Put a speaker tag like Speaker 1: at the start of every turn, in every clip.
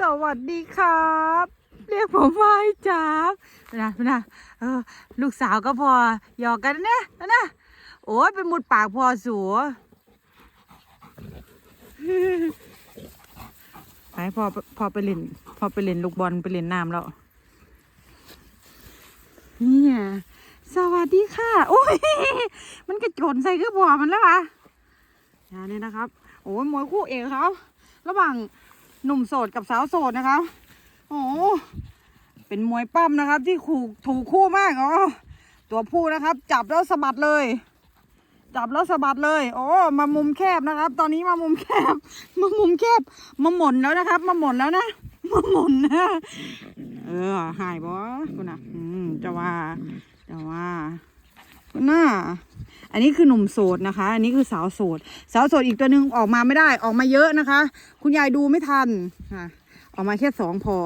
Speaker 1: สวัสดีครับ เรียกผมว่าไอ้จับนะนะเออลูกสาวก็พอหยอกกันนะนะโอ้ยเป็นหมุดปากพอสัวไปพอพอไปเล่นพอไปเล่นลูกบอลไปเล่นน้ำแล้วเนี่ยสวัสดีค่ะโอ้ยมันกระโจนใส่กระบอกมันแล้ววะอย่าเนี่นะครับ โอ้ยมวยคู่เอกเขาระหว่าง หนุ่มโสดกับสาวโสดนะครับโอ้เป็นมวยปั้มนะครับ ที่ขู่ถูกคู่มากอ๋อตัวผู้นะครับ จับแล้วสะบัดเลย จับแล้วสะบัดเลย โอ้มามุมแคบนะครับ ตอนนี้มามุมแคบ มามุมแคบ มาหม่นแล้วนะครับ มาหม่นแล้วนะมาหม่นนะเออหายบ่คุณนะอืมจะว่าจะว่าคุณน่ะ อันนี้คือหนุ่มโสดนะคะ อันนี้คือสาวโสด สาวโสดอีกตัวหนึ่งออกมาไม่ได้ออกมาเยอะนะคะ คุณยายดูไม่ทันค่ะออกมาแค่สองพอ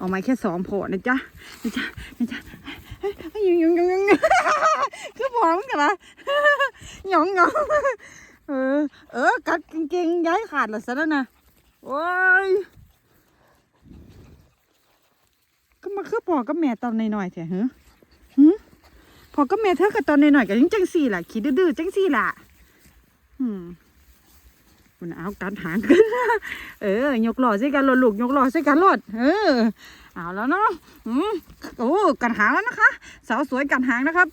Speaker 1: ออกมาแค่สองพอนะจ๊ะนะจ๊ะนะจ๊ะเฮ้ยเฮ้ยยังยังยังยังคือพอมั้งกันละหยองหยองเออ เออ กัดกางเกงย้ายขาดละซะแล้วนะโอ้ยก็มาคือพอกับแม่ตอนหน่อยๆเถอะเฮะหืม พอกับแม่เธอกับตอนหน่อยๆก็ยังจังสี่ล่ะขี้ดื้อจังสี่ล่ะ อืมคุณเอาการหางขึ้นเออยกหล่อใส่กันหลดลูกยกหล่อใส่กันหลดเออ เอาแล้วเนาะอืมโอ้กันหางแล้วนะคะ สาวสวยกันหางนะครับ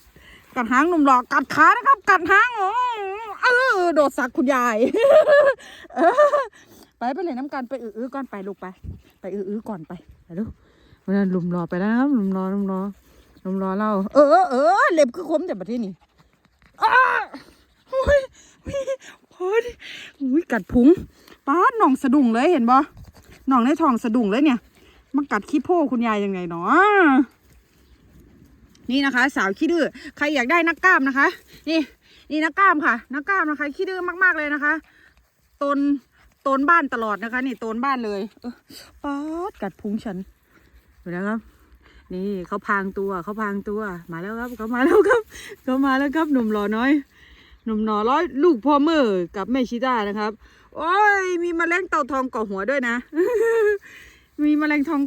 Speaker 1: กัดหางหนุ่มหล่อกัดขานะครับ กัดหางโอ้เออโดดสักคุณยายไปไปเลยน้ำกันไปอื้อๆก่อนไปลูกไป ไปอื้อๆก่อนไปไปลูกวันนั้นหลุมรอไปแล้วนะครับหลุมรอหลุมรอ หลุมรอนเราเออเออเล็บคือคมแต่ประเทศนี้อ้าโอ้ยพี่พอดอุ้ยกัดพุงป้าดหน่องสะดุ้งเลยเห็นบ่หน่องในท้องสะดุ้งเลยเนี่ยมากัดขี้โพคุณยายยังไงเนาะนี่นะคะ สาวขี้ดื้อใครอยากได้นักกล้ามนะคะ นี่นี่นักกล้ามค่ะ นักกล้ามนะคะขี้ดื้อมากๆเลยนะคะตนตนบ้านตลอดนะคะ นี่ตนบ้านเลยเออป๊าดกัดพุงฉันเห็นนะครับ นี่เขาพางตัวเขาพางตัว มาแล้วครับเขามาแล้วครับเขามาแล้วครับหนุ่มหล่อน้อย หนุ่มหน่อร้อยลูกพ่อเมื่อกับแม่ชิต้านะครับ โอ้ยมีแมลงเต่าทองเกาะหัวด้วยนะ มีแมลงทอง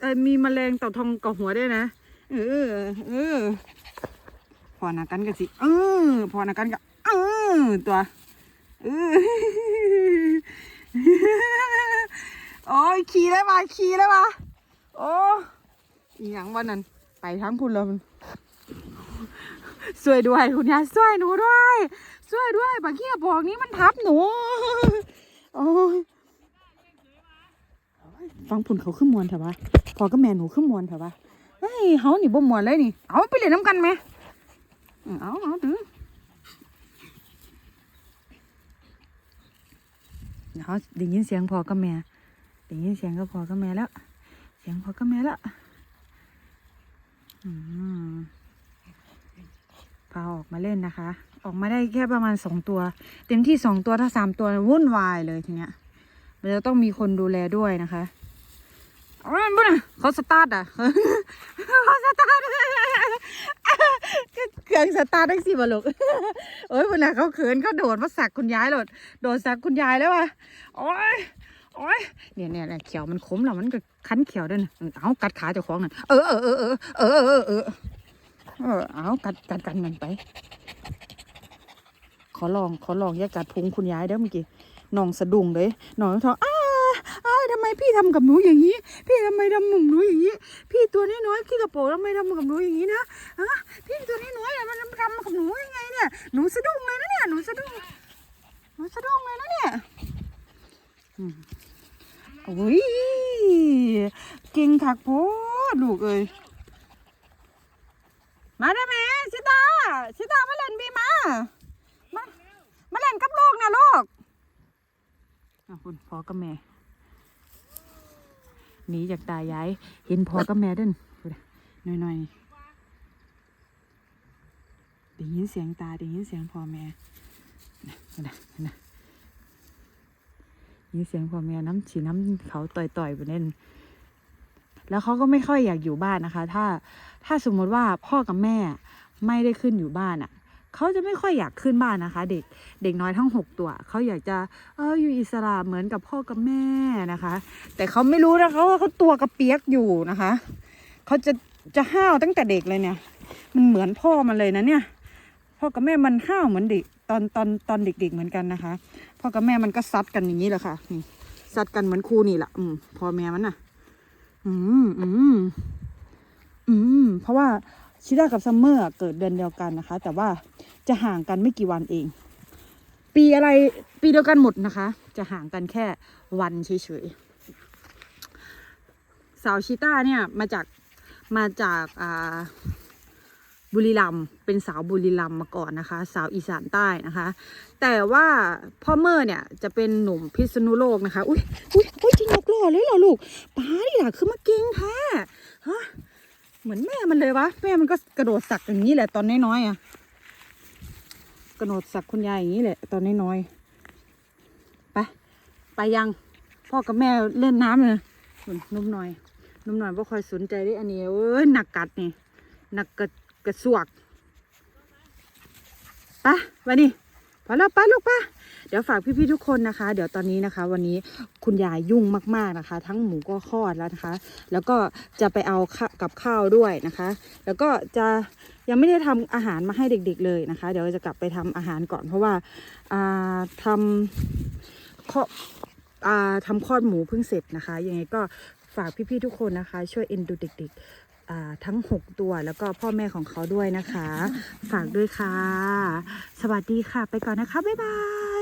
Speaker 1: เออมีแมลงเต่าทองเกาะหัวด้วยนะเออเออพอนากันกันสิเออพอนากันกันเออตัวเออโอ้ยขี่ได้ปะขี่ได้ปะโอ้ อีหยังวันนั้น ไปทั้งพุ่นเลยมันช่วยด้วยคุณยายช่วยหนูด้วยช่วยด้วยบางทีบอกนี้มันทับหนูโอ้ยฟังพุ่นเขาขึ้นมวนเถอะวะพอก็แม่หนูขึ้นมวนเถอะวะเฮ้ยเฮาหนีบ่มวนเลยนี่เอาไปเล่นน้ำกันไหมเอาเอาดื้อเขาได้ยินเสียงพอกับแม่ได้ยินเสียงก็พอกับแม่แล้ว เสียงพอกับแม่แล้ว พาออกมาเล่นนะคะ ออกมาได้แค่ประมาณสองตัว เต็มที่สองตัวถ้าสามตัววุ่นวายเลยทีเนี้ยมันจะต้องมีคนดูแลด้วยนะคะเอาเล่นบุ้นะเขาสตาร์ทอะเขาสตาร์ทเครื่องสตาร์ทได้สิบลูกโอ้ยเวลาเขาเขินเขาโดดมาสักคุณยายโดดโดดสักคุณยายแล้วว่ะโอ้ย โอ้ยเนี่ยเนี่ยเขียวมันขมแล้วมันก็คันเขียวด้วยนะเอากัดขาเจ้าของน่ะเออเออเออเออเออเออเออเอากัดกัดกันมันไป ขอลองขอลองอย่ากัดพุงคุณยายเด้อเมื่อกี้น้องสะดุ้งเลยน้องท้องอ้าอ้าทำไมพี่ทำกับหนูอย่างนี้ พี่ทำไมทำหมุ่มหนูอย่างนี้ พี่ตัวน้อยๆขี้กระโปรงทำไมทำกับหนูอย่างนี้นะฮะพี่ตัวน้อยๆมันทำกับหนูยังไงเนี่ยหนูสะดุ้งเลยนะเนี่ยหนูสะดุ้ง อืมโอ้ยเก่งคักโพดลูกเอ้ยมาได้ไหมชิตาชิตามาเล่นบีมา มามาเล่นกับลูกนะลูกอะคุณพ่อกับแม่หนีจากตายายเห็นพ่อกับแม่เด่นหน่อยหน่อยๆได้ยินเสียงตาได้ยินเสียงพ่อแม่นะนะนะ นเสียงพ่อแม่น้ำฉีน้ำเขาต่อยๆไปเล่น แล้วเขาก็ไม่ค่อยอยากอยู่บ้านนะคะ ถ้าถ้าสมมติว่าพ่อกับแม่ไม่ได้ขึ้นอยู่บ้านอะ่ะเขาจะไม่ค่อยอยากขึ้นบ้านนะคะ เด็กเด็กน้อยทั้งหกตัวเขาอยากจะเอออยู่อิสระเหมือนกับพ่อกับแม่นะคะ แต่เขาไม่รู้นะคะว่าเขาตัวกระเปียกอยู่นะคะเขาจะจะห้าวตั้งแต่เด็กเลยเนี่ย มันเหมือนพ่อมันเลยนะเนี่ย พ่อกับแม่มันห้าวเหมือนเด็กตอนตอนตอนเด็กๆเหมือนกันนะคะ พ่อกับแม่มันก็ซัดกันอย่างนี้แหละค่ะ นี่ซัดกันเหมือนคู่นี่แหละอืมพ่อแม่มันน่ะ อืมอืมอืมเพราะว่าชิด้ากับซัมเมอร์เกิดเดือนเดียวกันนะคะ แต่ว่าจะห่างกันไม่กี่วันเอง ปีอะไรปีเดียวกันหมดนะคะ จะห่างกันแค่วันเฉยๆสาวชิต้าเนี่ยมาจากมาจากอ่า บุรีรัมย์เป็นสาวบุรีรัมย์มาก่อนนะคะ สาวอีสานใต้นะคะ แต่ว่าพ่อเมอร์เนี่ยจะเป็นหนุ่มพิษณุโลกนะคะ อุ้ยอุ้ยอุ้ยจริงกหล่อเลยเหรอลูกป้าดิล่ะคือมาเก่งแท้ฮะเหมือนแม่มันเลยวะแม่มันก็กระโดดสักอย่างนี้แหละตอนน้อยๆอะกระโดดสักคุณยายอย่างนี้แหละตอนน้อยๆไปไปยังพ่อกับแม่เล่นน้ำเลยนุ่มหน่อยนุ่มหน่อยว่าคอยสนใจได้อันนี้เอ้ยหนักกัดนี่หนักกระ กระสวกปะวันนี้พอแล้วป้าลูกป้าเดี๋ยวฝากพี่ๆทุกคนนะคะ เดี๋ยวตอนนี้นะคะ วันนี้คุณยายยุ่งมากๆนะคะ ทั้งหมูก็คลอดแล้วนะคะ แล้วก็จะไปเอาข้ากับข้าวด้วยนะคะ แล้วก็จะยังไม่ได้ทำอาหารมาให้เด็ก ๆ เลยนะคะ เดี๋ยวจะกลับไปทำอาหารก่อนเพราะว่าอ่าทำข้ออ่าทำคลอดหมูเพิ่งเสร็จนะคะ ยังไงก็ฝากพี่ๆทุกคนนะคะ ช่วยเอ็นดูเด็ก ๆ ทั้ง 6 ตัวแล้วก็พ่อแม่ของเขาด้วยนะคะ ฝากด้วยค่ะ สวัสดีค่ะ ไปก่อนนะคะ บ๊ายบาย